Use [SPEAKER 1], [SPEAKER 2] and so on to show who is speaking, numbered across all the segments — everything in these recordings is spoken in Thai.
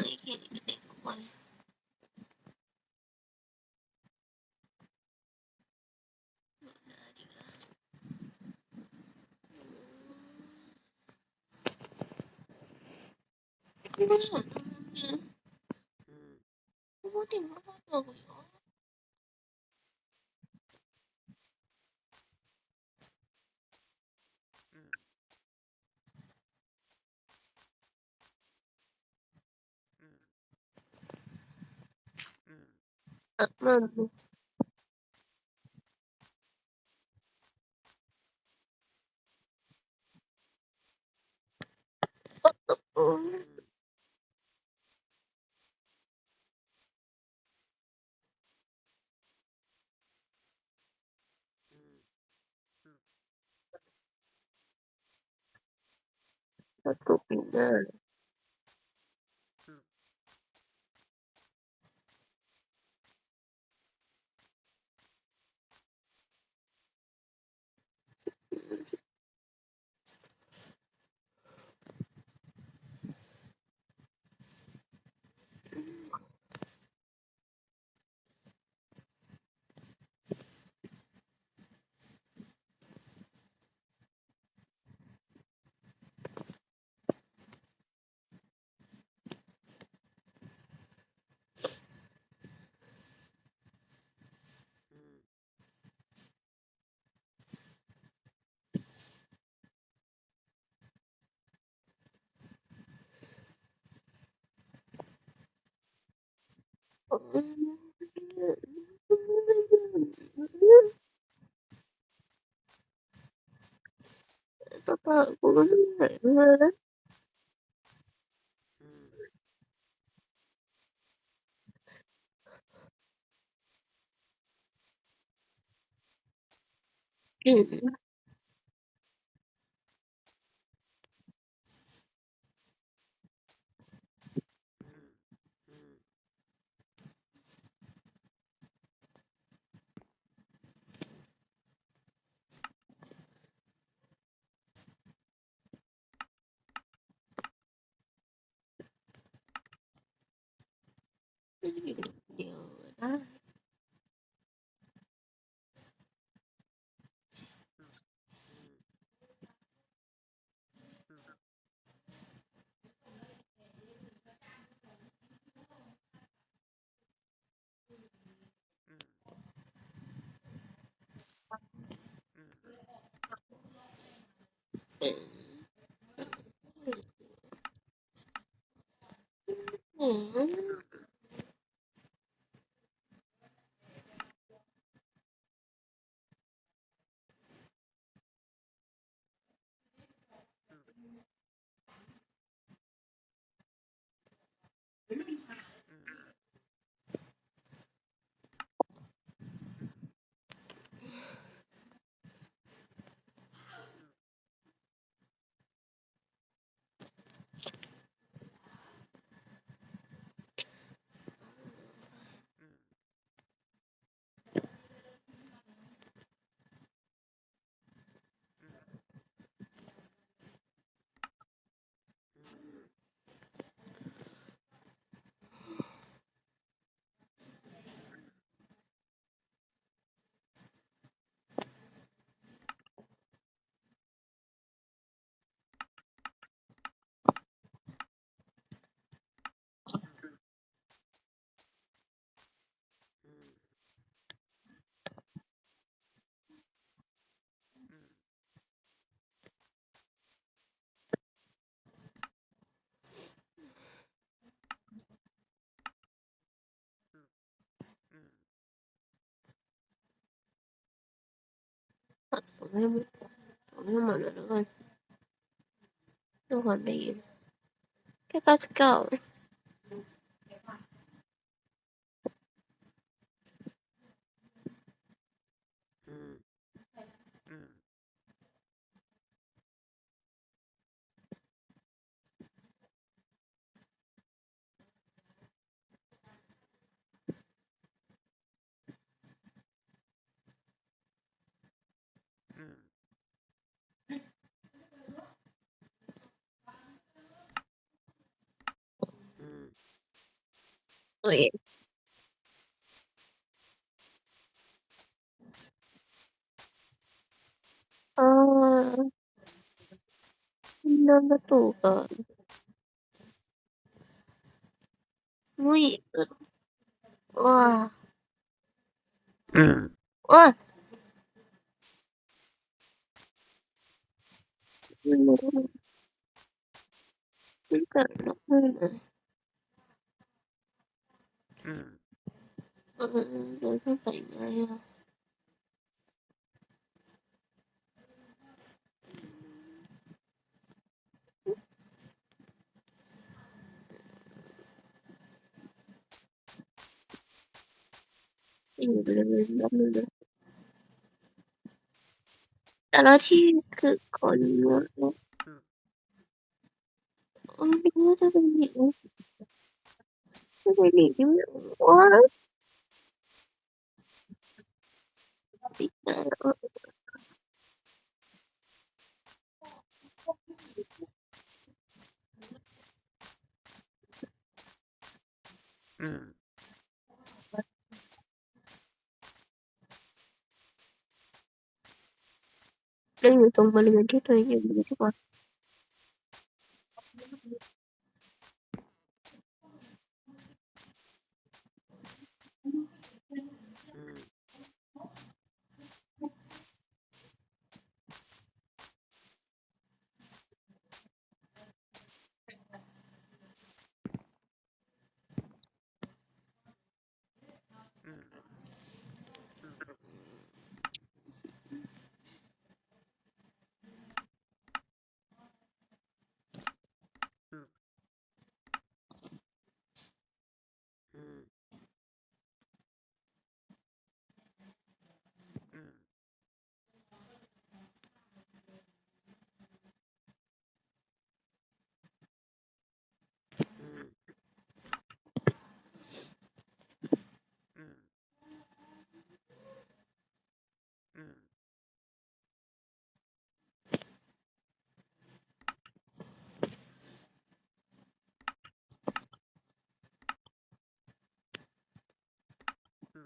[SPEAKER 1] ない芸人みい。こ
[SPEAKER 2] こで
[SPEAKER 1] Mano. Eu
[SPEAKER 2] tô pingando.
[SPEAKER 1] パパ、ごめん。うん。Mm-hmm. ผมให้มันผมให้หมดเลยแล้วกันทุกคนได้ยินแค่เก้าสิบเก้า
[SPEAKER 2] 对。啊，那个度个，
[SPEAKER 1] 我也，哇，嗯，哇，嗯，真感
[SPEAKER 2] 动，
[SPEAKER 1] 嗯。 เออ
[SPEAKER 2] โด
[SPEAKER 1] ยเข้าใจง่ายอะอยู่ลยรัและที่คือ
[SPEAKER 2] ค
[SPEAKER 1] นนู้นไม่รู้จะเป็น
[SPEAKER 2] ยังไง của người Việt chứ quá Ừ.
[SPEAKER 1] Đây là tụi mình mình thích thôi nhưng mà các bạn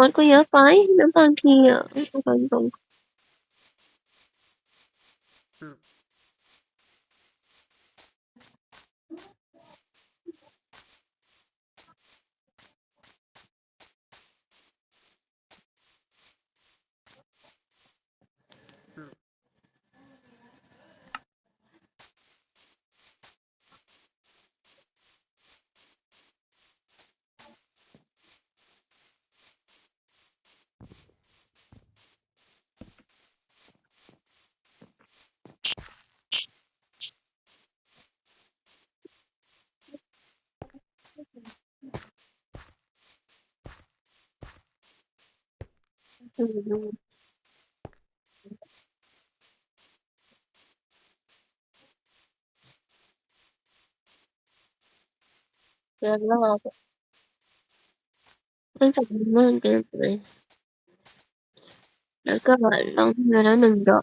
[SPEAKER 1] มันก็เยอะไปนะบางทีอะบางตรง Ừ, เกินรอบเนื่องจามันเรื่อง Ừm, ừm. Dạ, đúng mình mới kêu vậy. Để có bạn lâu nay đã đừng rồi.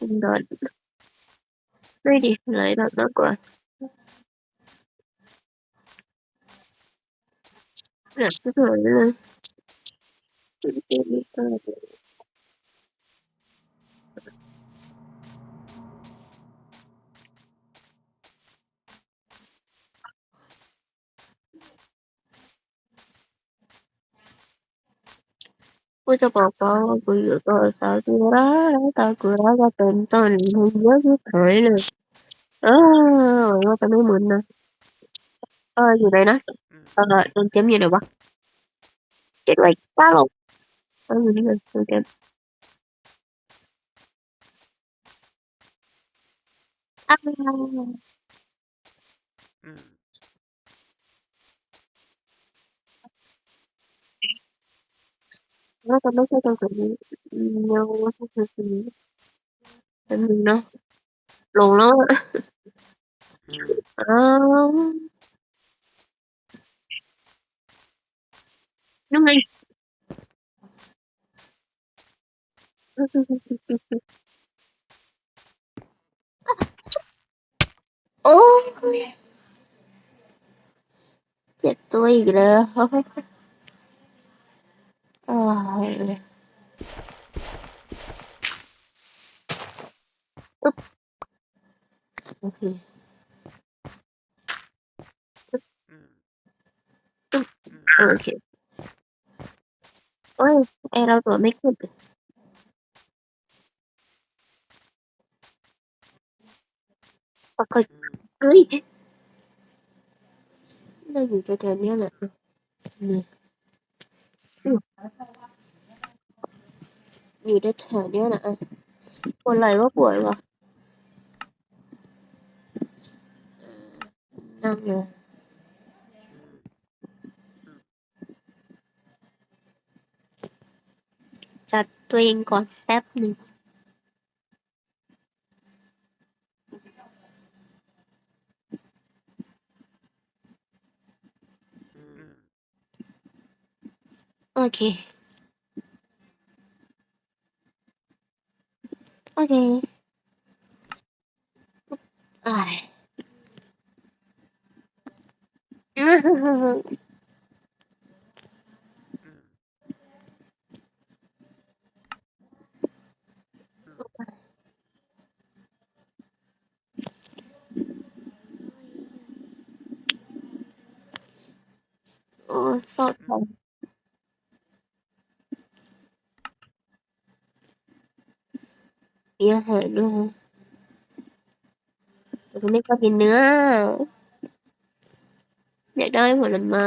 [SPEAKER 1] Đừng rồi. Nói đi, lại là nó quên. Làm cái người đó. Ôi, cho bò con tui tụi tôi sợ tui ừ. quá, tao cười quá ra tìm tôi liền hung dữ nhất hệ luôn. Á, bạn ơi, tao nói mình nè. Ơ, gì bạn nói? Ừm. Ờ, nên chấm vô được hông? Tuyệt vời quá luôn! I'm gonna go to again. Ah.
[SPEAKER 2] Mm.
[SPEAKER 1] Nó còn mấy cái câu chuyện nhau quá thật sự
[SPEAKER 2] Tình mình
[SPEAKER 1] nó Lùn lắm á Ờ Nó ngay โอ้ยเจ็บตัวอีกแล้วอ้ายอึ๊บโอเค
[SPEAKER 2] อืม
[SPEAKER 1] โอเคโอ้ยไอเราตัวไม่ขึ้น ปกติ
[SPEAKER 2] อืม
[SPEAKER 1] เฮ้ยเราอยู่แถวๆเนี้ยแหละนี่อยู่แถวๆเนี้ยแหละอะปวดไหล่ก็ปวดว่ะนั่งเลยจัดตัวเองก่อนแป๊บหนึ่ง Okay. Okay. Ay. Oh, so. Mm. เคอ้ายโอ้สดท้อหารด้วยนะแต่ฉันไม่ชอบกินเนื้อ อยากได้ผลไม้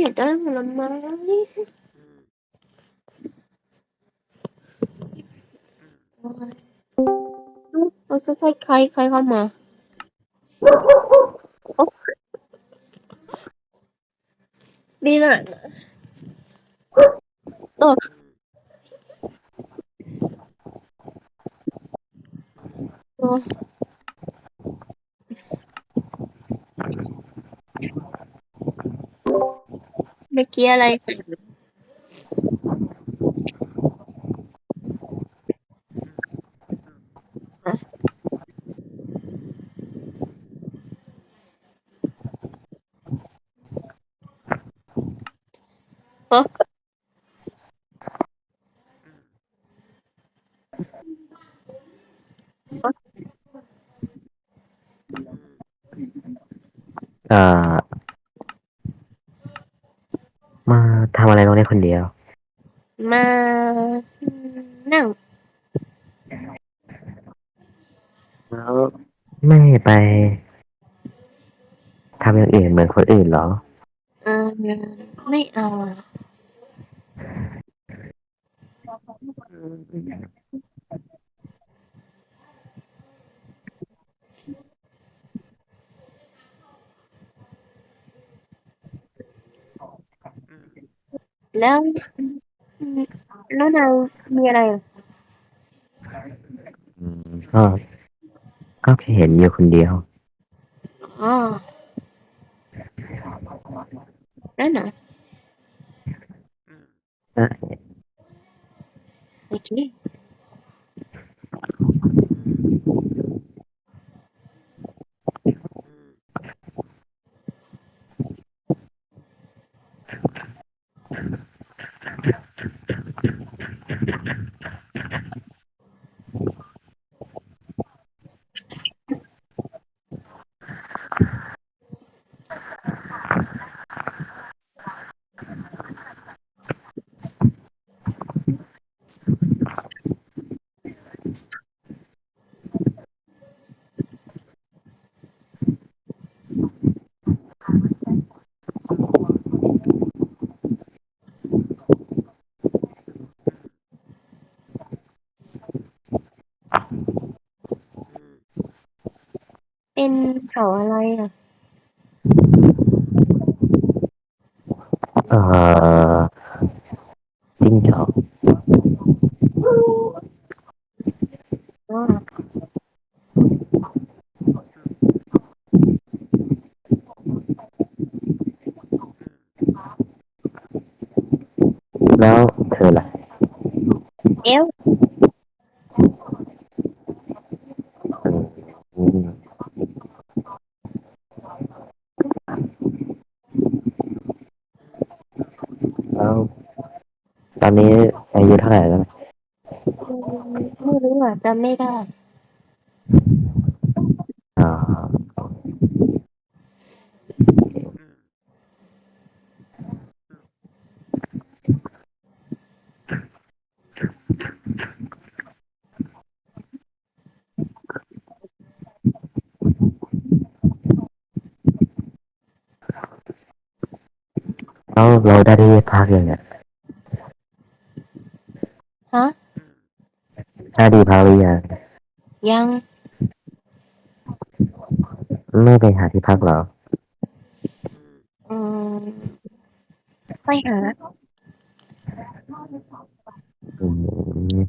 [SPEAKER 1] อยากได้ผลไม้เราจะใครใครใครเข้ามาดีน่ะโอ้ เมื่อกี้อะไรโอ้
[SPEAKER 3] เอ่อ มาทำอะไรตรงนี้คนเดียว
[SPEAKER 1] มานั่ง
[SPEAKER 3] แล้วไม่ไปทำอย่างอื่นเหมือนคนอื่นเหรอ
[SPEAKER 1] เออไม่เอาอะ แล้ว แล้วนายมีอะไรอะ
[SPEAKER 3] อืมก็ก็แค่เห็นอยู่คนเดียว
[SPEAKER 1] อ๋อแล้วไหน
[SPEAKER 2] อืม
[SPEAKER 1] โอเค เป็นเขาอะไรอะ
[SPEAKER 3] เอ่อ
[SPEAKER 1] จริงเหรอ
[SPEAKER 3] แล้วเธอล่ะ
[SPEAKER 1] เอ
[SPEAKER 3] ล อายุเท่าไหร่แล้วนะ
[SPEAKER 1] ไม่รู้อะจำไม่ได้
[SPEAKER 3] อ๋อ
[SPEAKER 2] อืม
[SPEAKER 3] แล้วเราได้ที่พักยังไง
[SPEAKER 1] ฮะ
[SPEAKER 2] อืม
[SPEAKER 3] ได้ที่พักหรือยัง
[SPEAKER 1] ยัง
[SPEAKER 3] ไม่ไปหาที่พักเหรอ
[SPEAKER 2] อืม
[SPEAKER 1] อืม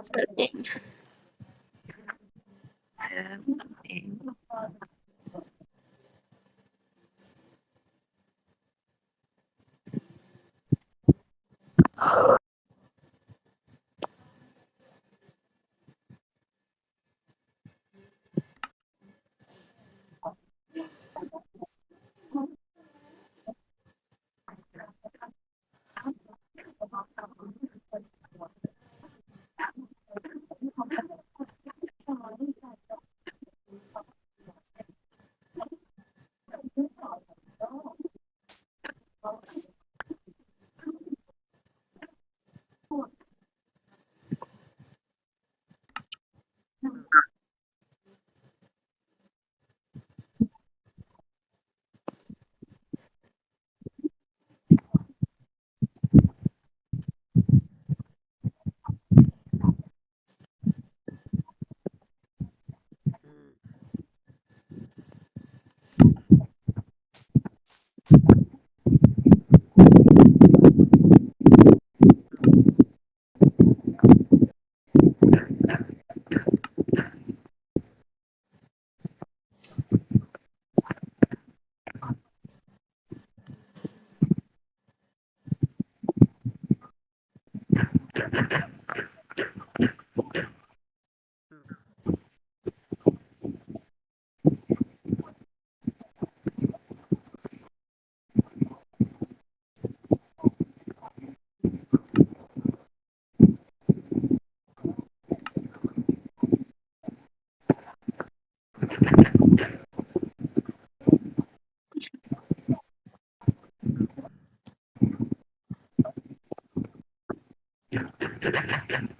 [SPEAKER 3] Starting. Thank you.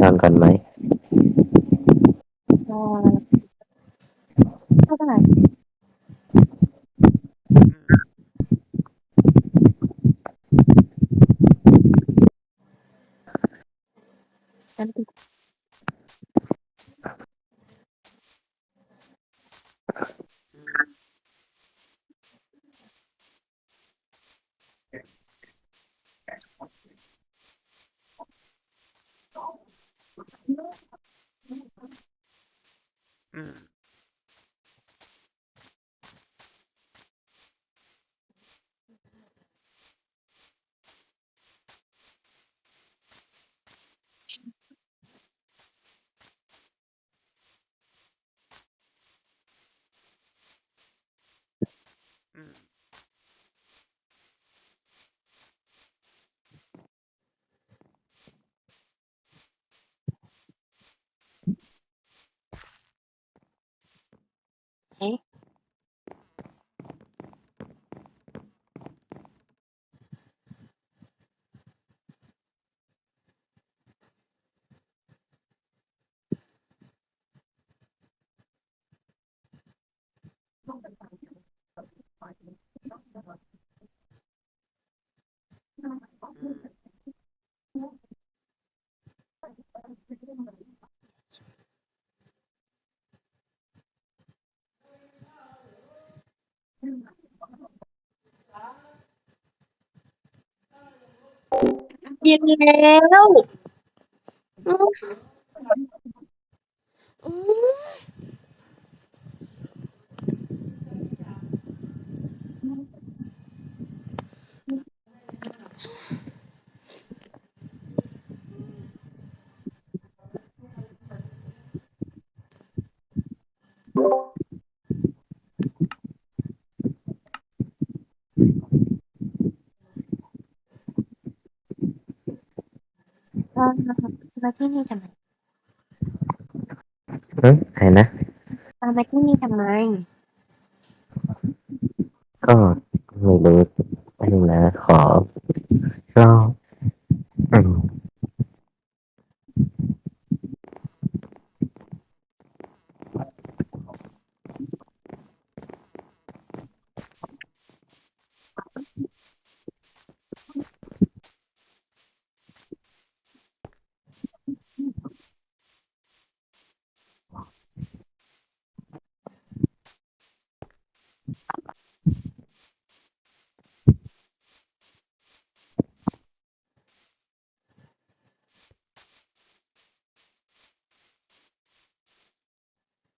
[SPEAKER 3] นอนก่อนไหม
[SPEAKER 1] เออก็ได้
[SPEAKER 2] อืม
[SPEAKER 1] ฉันติด
[SPEAKER 2] อืม อืม อืม
[SPEAKER 1] เอ๊ะ
[SPEAKER 2] อืม
[SPEAKER 1] เย็นแล้วอืม อืมเออมาที่นี่ทำไม
[SPEAKER 3] อืมอะไรนะ
[SPEAKER 1] เอามาที่นี่ทำไม
[SPEAKER 3] ก็ไม่รู้ไม่รู้นะขอร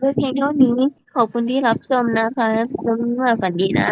[SPEAKER 1] ไว้เพียงเท่านี้ ขอบคุณที่รับชมนะคะแล้วฝันดีนะ